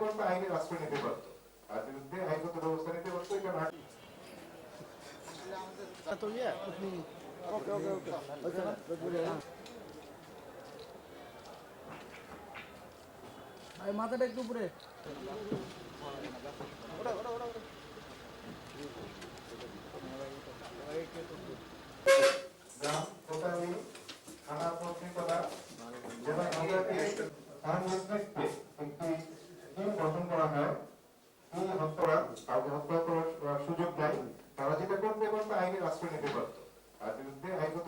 পারতো আইনের আশ্রয় নিতে পারতো। তার বিরুদ্ধে আইনগত ব্যবস্থা নিতে পারতো এটা না মাথাটা একটু উপরে। ওটা ওটা ওটা থানা পত্রিকলা জেলা এই হত্যারা কাউকে হত্যা করার সুযোগ নাই তারা যেটা করতে পারতো আইনের আশ্রয় নিতে পারতো। তার বিরুদ্ধে আইনগত